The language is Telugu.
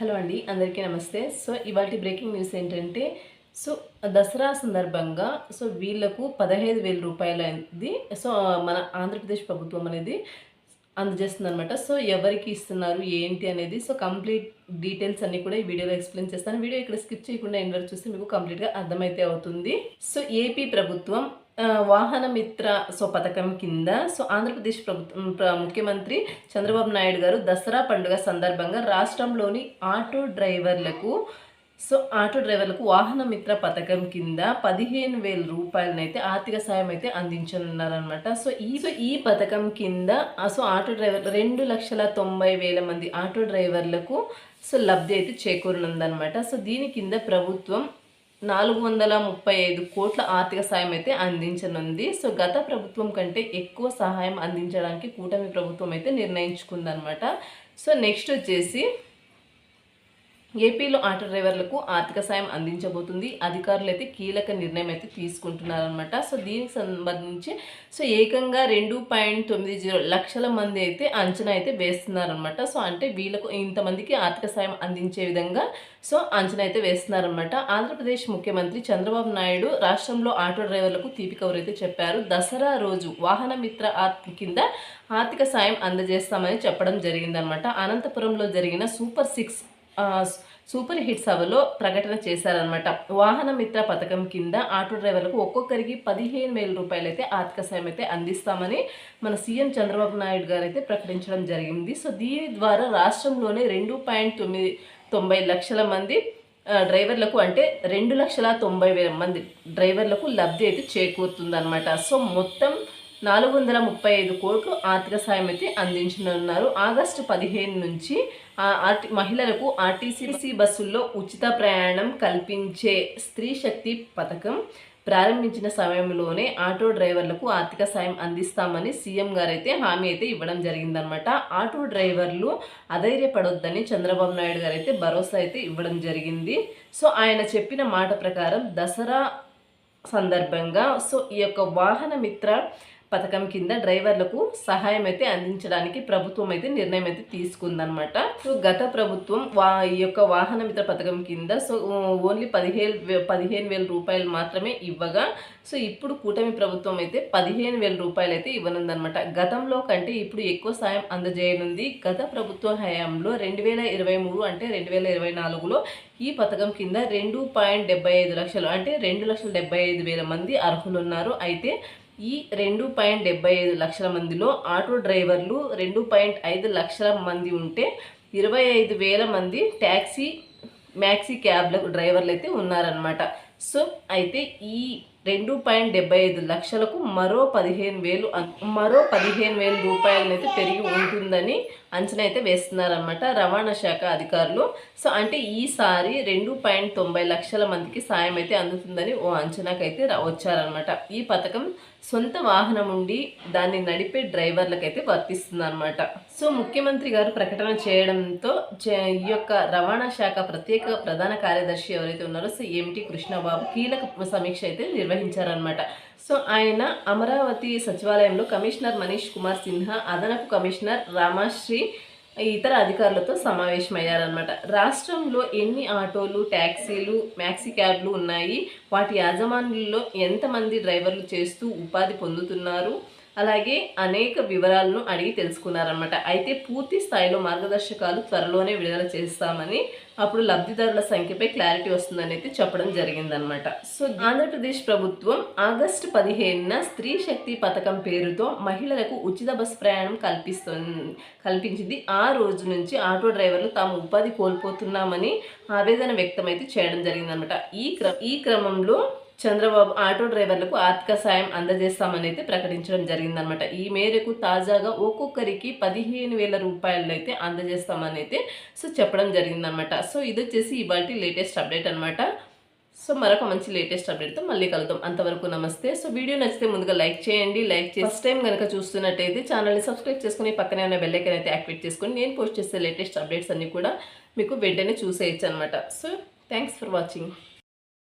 హలో అండి అందరికీ నమస్తే. సో ఇవాటి బ్రేకింగ్ న్యూస్ ఏంటంటే సో దసరా సందర్భంగా సో వీళ్ళకు పదహైదు వేల రూపాయలది సో మన ఆంధ్రప్రదేశ్ ప్రభుత్వం అనేది అందజేస్తుంది అనమాట సో ఎవరికి ఇస్తున్నారు ఏంటి అనేది సో కంప్లీట్ డీటెయిల్స్ అన్ని కూడా ఈ వీడియోలో ఎక్స్ప్లెయిన్ చేస్తాను. వీడియో ఇక్కడ స్కిప్ చేయకుండా ఎండ్ వరకు చూస్తే మీకు కంప్లీట్గా అర్థమైతే అవుతుంది. సో ఏపీ ప్రభుత్వం వాహనమిత్ర వాహన మిత్ర సో పథకం కింద సో ఆంధ్రప్రదేశ్ ప్రభుత్వం ముఖ్యమంత్రి చంద్రబాబు నాయుడు గారు దసరా పండుగ సందర్భంగా రాష్ట్రంలోని ఆటో డ్రైవర్లకు సో ఆటో డ్రైవర్లకు వాహన మిత్ర పథకం కింద పదిహేను వేల రూపాయలనైతే ఆర్థిక సాయం అయితే అందించనున్నారనమాట సో ఈ సో ఈ పథకం కింద సో ఆటో డ్రైవర్ రెండు లక్షల తొంభై వేల మంది ఆటో డ్రైవర్లకు సో లబ్ధి అయితే చేకూరనుందనమాట సో దీని కింద ప్రభుత్వం నాలుగు వందల ముప్పై ఐదు కోట్ల ఆర్థిక సాయం అయితే అందించనుంది. సో గత ప్రభుత్వం కంటే ఎక్కువ సహాయం అందించడానికి కూటమి ప్రభుత్వం అయితే నిర్ణయించుకుందనమాట సో నెక్స్ట్ వచ్చేసి ఏపీలో ఆటో డ్రైవర్లకు ఆర్థిక సాయం అందించబోతుంది. అధికారులు అయితే కీలక నిర్ణయం అయితే తీసుకుంటున్నారనమాట సో దీనికి సంబంధించి సో ఏకంగా రెండు పాయింట్ తొమ్మిది జీరో లక్షల మంది అయితే అంచనా అయితే వేస్తున్నారనమాట సో అంటే వీళ్ళకు ఇంతమందికి ఆర్థిక సాయం అందించే విధంగా సో అంచనా అయితే వేస్తున్నారనమాట ఆంధ్రప్రదేశ్ ముఖ్యమంత్రి చంద్రబాబు నాయుడు రాష్ట్రంలో ఆటో డ్రైవర్లకు తీపి కబురు అయితే చెప్పారు. దసరా రోజు వాహన మిత్ర కింద ఆర్థిక సాయం అందజేస్తామని చెప్పడం జరిగిందనమాట అనంతపురంలో జరిగిన సూపర్ సిక్స్ సూపర్ హిట్ సభలో ప్రకటన చేశారనమాట వాహన మిత్ర పథకం కింద ఆటో డ్రైవర్లకు ఒక్కొక్కరికి పదిహేను వేల రూపాయలు అయితే ఆర్థిక సాయం అయితే అందిస్తామని మన సీఎం చంద్రబాబు నాయుడు గారు అయితే ప్రకటించడం జరిగింది. సో దీని ద్వారా రాష్ట్రంలోనే రెండు పాయింట్ తొమ్మిది తొంభై లక్షల మంది డ్రైవర్లకు అంటే రెండు లక్షల తొంభై వేల మంది డ్రైవర్లకు లబ్ధి అయితే చేకూరుతుందన్నమాట. సో మొత్తం నాలుగు వందల ముప్పై ఐదు కోట్లు ఆర్థిక సాయం అయితే అందించనున్నారు. ఆగస్టు పదిహేను నుంచి ఆర్టి మహిళలకు ఆర్టీసీ బస్సుల్లో ఉచిత ప్రయాణం కల్పించే స్త్రీ శక్తి పథకం ప్రారంభించిన సమయంలోనే ఆటో డ్రైవర్లకు ఆర్థిక సాయం అందిస్తామని సీఎం గారైతే హామీ అయితే ఇవ్వడం జరిగిందనమాట ఆటో డ్రైవర్లు అధైర్యపడొద్దని చంద్రబాబు నాయుడు గారు అయితే భరోసా అయితే ఇవ్వడం జరిగింది. సో ఆయన చెప్పిన మాట ప్రకారం దసరా సందర్భంగా సో ఈ యొక్క వాహన మిత్ర పథకం కింద డ్రైవర్లకు సహాయం అయితే అందించడానికి ప్రభుత్వం అయితే నిర్ణయం అయితే తీసుకుందనమాట సో గత ప్రభుత్వం వా ఈ యొక్క వాహన మిత్ర పథకం కింద సో ఓన్లీ పదిహేను పదిహేను వేల రూపాయలు మాత్రమే ఇవ్వగా సో ఇప్పుడు కూటమి ప్రభుత్వం అయితే పదిహేను వేల రూపాయలు అయితే ఇవ్వనుందనమాట గతంలో కంటే ఇప్పుడు ఎక్కువ సాయం అందజేయనుంది. గత ప్రభుత్వ హయాంలో రెండు వేల ఇరవై మూడు అంటే రెండు వేల ఇరవై నాలుగులో ఈ పథకం కింద రెండు పాయింట్ డెబ్బై ఐదు లక్షలు అంటే రెండు లక్షల డెబ్బై ఐదు వేల మంది అర్హులున్నారు. అయితే ఈ రెండు పాయింట్ డెబ్బై ఐదు లక్షల మందిలో ఆటో డ్రైవర్లు రెండు పాయింట్ ఐదు లక్షల మంది ఉంటే ఇరవై ఐదు వేల మంది ట్యాక్సీ మ్యాక్సీ క్యాబ్ల డ్రైవర్లు అయితే ఉన్నారనమాట సో అయితే ఈ రెండు పాయింట్ డెబ్బై ఐదు లక్షలకు మరో పదిహేను వేలు మరో పదిహేను వేల రూపాయలనైతే పెరిగి ఉంటుందని అంచనా అయితే వేస్తున్నారనమాట రవాణా శాఖ అధికారులు. సో అంటే ఈసారి రెండు పాయింట్ తొంభై లక్షల మందికి సాయం అయితే అందుతుందని ఓ అంచనాకైతే వచ్చారనమాట ఈ పథకం సొంత వాహనం ఉండి దాన్ని నడిపే డ్రైవర్లకైతే వర్తిస్తుంది అనమాట సో ముఖ్యమంత్రి గారు ప్రకటన చేయడంతో చే- ఈ యొక్క రవాణా శాఖ ప్రత్యేక ప్రధాన కార్యదర్శి ఎవరైతే ఉన్నారో సో ఎంటి కృష్ణబాబు కీలక సమీక్ష అయితే నిర్వహించారనమాట సో ఆయన అమరావతి సచివాలయంలో కమిషనర్ మనీష్ కుమార్ సిన్హా అదనపు కమిషనర్ రామాశ్రీ ఇతర అధికారులతో సమావేశమయ్యారనమాట రాష్ట్రంలో ఎన్ని ఆటోలు ట్యాక్సీలు మ్యాక్సీ క్యాబ్లు ఉన్నాయి? వాటి యాజమాన్యుల్లో ఎంతమంది డ్రైవర్లు చేస్తూ ఉపాధి పొందుతున్నారు? అలాగే అనేక వివరాలను అడిగి తెలుసుకున్నారనమాట అయితే పూర్తి స్థాయిలో మార్గదర్శకాలు త్వరలోనే విడుదల చేస్తామని అప్పుడు లబ్ధిదారుల సంఖ్యపై క్లారిటీ వస్తుందని అయితే చెప్పడం జరిగిందనమాట సో ఆంధ్రప్రదేశ్ ప్రభుత్వం ఆగస్టు పదిహేనున స్త్రీ శక్తి పథకం పేరుతో మహిళలకు ఉచిత బస్సు ప్రయాణం కల్పిస్తుంది కల్పించింది. ఆ రోజు నుంచి ఆటో డ్రైవర్లు తాము ఉపాధి కోల్పోతున్నామని ఆవేదన వ్యక్తమైతే చేయడం జరిగిందనమాట ఈ క్ర ఈ క్రమంలో చంద్రబాబు ఆటో డ్రైవర్లకు ఆర్థిక సాయం అందజేస్తామని అయితే ప్రకటించడం జరిగిందనమాట ఈ మేరకు తాజాగా ఒక్కొక్కరికి పదిహేను వేల రూపాయలు అయితే అందజేస్తామని అయితే సో చెప్పడం జరిగిందనమాట సో ఇది వచ్చేసి ఇవాళ లేటెస్ట్ అప్డేట్ అనమాట సో మరొక మంచి లేటెస్ట్ అప్డేట్తో మళ్ళీ కలుద్దాం. అంతవరకు నమస్తే. సో వీడియో నచ్చితే ముందుగా లైక్ చేయండి. లైక్ చేసి ఫస్ట్ టైం కనుక చూస్తున్నట్టయితే ఛానల్ని సబ్స్క్రైబ్ చేసుకుని పక్కనే ఉన్న బెల్లైకన్ అయితే యాక్టివేట్ చేసుకొని నేను పోస్ట్ చేసే లేటెస్ట్ అప్డేట్స్ అన్ని కూడా మీకు వెంటనే చూసేయచ్చు అనమాట సో థ్యాంక్స్ ఫర్ వాచింగ్.